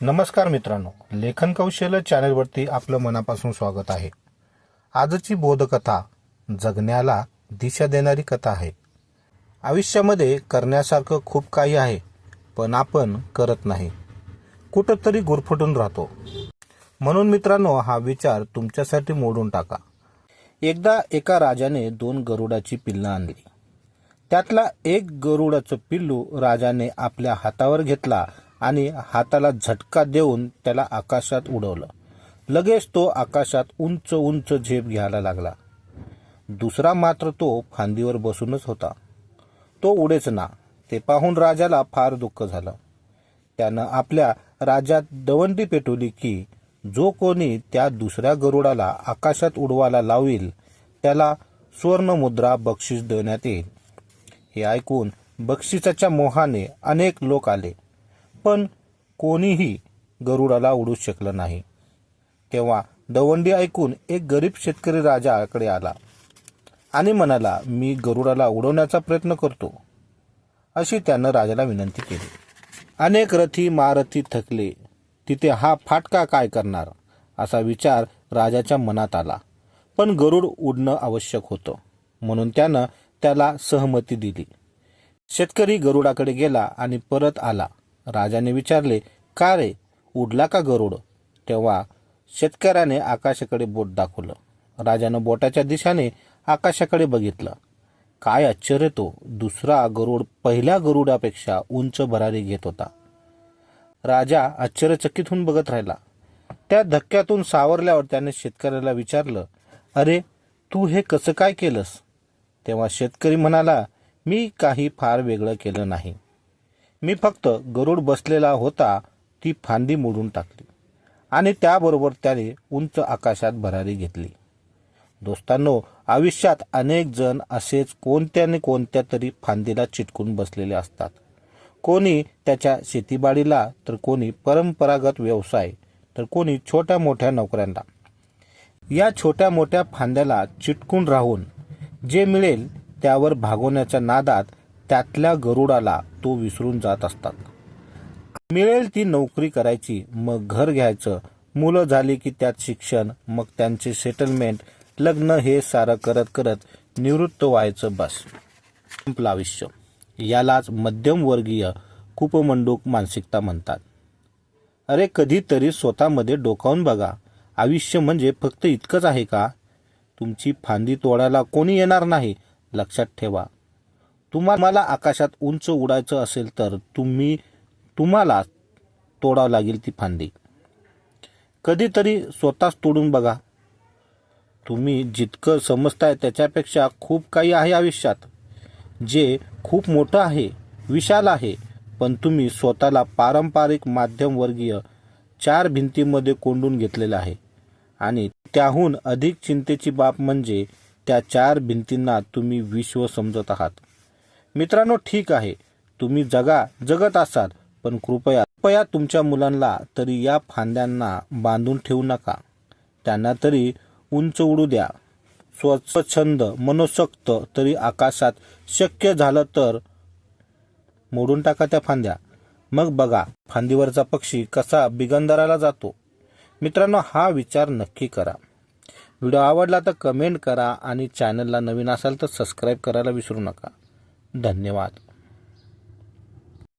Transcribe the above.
नमस्कार मित्रांनो लेखन कौशल्य चॅनलवरती आपलं मनापासून स्वागत आहे. आजची बोधकथा जगण्याला दिशा देणारी कथा आहे. आयुष्यामध्ये करण्यासारखं खूप काही आहे पण आपण करत नाही. कुठंतरी गुरफटून राहतो. म्हणून मित्रांनो हा विचार तुमच्यासाठी मोडून टाका. एकदा एका राजाने दोन गरुडाची पिल्लं आणली. त्यातला एक गरुडाचं पिल्लू राजाने आपल्या हातावर घेतला आणि हाताला झटका देऊन त्याला आकाशात उडवलं. लगेच तो आकाशात उंच उंच झेप घ्यायला लागला. दुसरा मात्र तो फांदीवर बसूनच होता. तो उडेच ना. ते पाहून राजाला फार दुःख झालं. त्यानं आपल्या राजात दवंडी पेटवली की जो कोणी त्या दुसऱ्या गरुडाला आकाशात उडवायला लावील त्याला सुवर्णमुद्रा बक्षीस देण्यात येईल. हे ऐकून बक्षिसाच्या मोहाने अनेक लोक आले. पण कोणीही गरुडाला उडू शकलं नाही. तेव्हा दवंडी ऐकून एक गरीब शेतकरी राजाकडे आला आणि म्हणाला मी गरुडाला उडवण्याचा प्रयत्न करतो. अशी त्यानं राजाला विनंती केली. अनेक रथी महारथी थकले. तिथे हा फाटका काय करणार? असा विचार राजाच्या मनात आला. पण गरुड उडणं आवश्यक होतं. म्हणून त्यानं त्याला सहमती दिली. शेतकरी गरुडाकडे गेला आणि परत आला. राजाने विचारले का रे? उडला का गरुड? तेव्हा शेतकऱ्याने आकाशाकडे बोट दाखवलं. राजानं बोटाच्या दिशाने आकाशाकडे बघितलं. काय आश्चर्य तो! दुसरा गरुड पहिल्या गरुडापेक्षा उंच भरारी घेत होता. राजा आश्चर्यचकित होऊन बघत राहिला. त्या धक्क्यातून सावरल्यावर त्याने शेतकऱ्याला विचारलं अरे तू हे कसं काय केलंस? तेव्हा शेतकरी म्हणाला मी काही फार वेगळं केलं नाही. मी फक्त गरुड बसलेला होता ती फांदी मोडून टाकली. आणि त्याबरोबर त्याने उंच आकाशात भरारी घेतली. दोस्तांनो आयुष्यात अनेक जण असेच कोणत्या ना कोणत्या तरी फांदीला चिटकून बसलेले असतात. कोणी त्याच्या शेतीबाडीला तर कोणी परंपरागत व्यवसाय तर कोणी छोट्या मोठ्या नोकऱ्यांना. या छोट्या मोठ्या फांद्याला चिटकून राहून जे मिळेल त्यावर भागवण्याच्या नादात त्यातल्या गरुडाला तो विसरून जात असतात. मिळेल ती नोकरी करायची मग घर घ्यायचं. मुलं झाली की त्यात शिक्षण मग त्यांचे सेटलमेंट लग्न हे सारं करत करत निवृत्त व्हायचं बस. संपलं आयुष्य. यालाच मध्यमवर्गीय कुपमंडूक मानसिकता म्हणतात. अरे कधीतरी स्वतःमध्ये डोकावून बघा. आयुष्य म्हणजे फक्त इतकंच आहे का? तुमची फांदी तोडायला कोणी येणार नाही लक्षात ठेवा. तुम्हाला आकाशात उंच उडायचं असेल तर तुम्ही तुम्हाला तोडावं लागेल ती फांदी. कधीतरी स्वतःच तोडून बघा. तुम्ही जितकं समजताय त्याच्यापेक्षा खूप काही आहे आयुष्यात. जे खूप मोठं आहे विशाल आहे पण तुम्ही स्वतःला पारंपरिक माध्यमवर्गीय चार भिंतीमध्ये कोंडून घेतलेलं आहे. आणि त्याहून अधिक चिंतेची बाब म्हणजे त्या चार भिंतींना तुम्ही विश्व समजत आहात. मित्रांनो ठीक आहे. तुम्ही जगा जगत असाल पण कृपया कृपया तुमच्या मुलांना तरी या फांद्यांना बांधून ठेवू नका. त्यांना तरी उंच उडू द्या. स्वच्छंद मनोसक्त तरी आकाशात शक्य झालं तर मोडून टाका त्या फांद्या. मग बघा फांदीवरचा पक्षी कसा बिगंदराला जातो. मित्रांनो हा विचार नक्की करा. व्हिडिओ आवडला तर कमेंट करा आणि चॅनलला नवीन असाल तर सबस्क्राईब करायला विसरू नका. धन्यवाद.